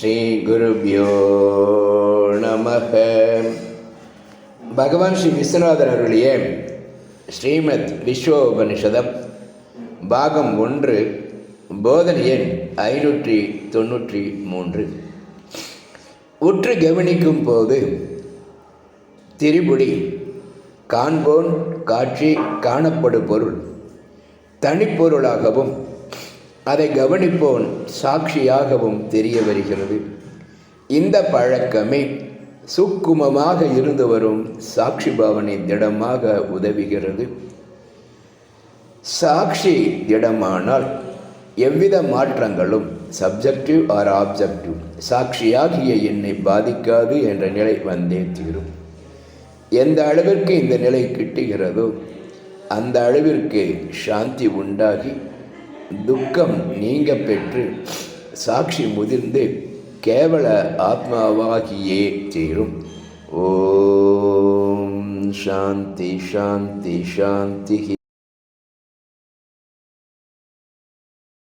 ஸ்ரீகுருபியோ நமக. பகவான் ஸ்ரீ விஸ்வநாதர் அருளிய ஸ்ரீமத் விஸ்வோபனிஷதம் பாகம் ஒன்று போதனை எண் ஐநூற்றி தொன்னூற்றி மூன்று. உற்று கவனிக்கும் போது திரிபுடி காண்போன் காட்சி காணப்படும் பொருள் தனிப்பொருளாகவும் அதை கவனிப்போன் சாட்சியாகவும் தெரிய வருகிறது. இந்த பழக்கமே சுக்குமமாக இருந்து வரும் சாட்சி பாவனை திடமாக உதவுகிறது. சாட்சி திடமானால் எவ்வித மாற்றங்களும் சப்ஜெக்டிவ் ஆர் ஆப்ஜெக்டிவ் சாட்சியாகிய என்னை பாதிக்காது என்ற நிலை வந்தே தீரும். எந்த அளவிற்கு இந்த நிலை கிட்டுகிறதோ அந்த அளவிற்கு சாந்தி உண்டாகி துக்கம் நீங்க பெற்று சாட்சி முதிர்ந்து கேவல ஆத்மாவாகியே தீரும். ஓம் சாந்தி சாந்தி சாந்தி.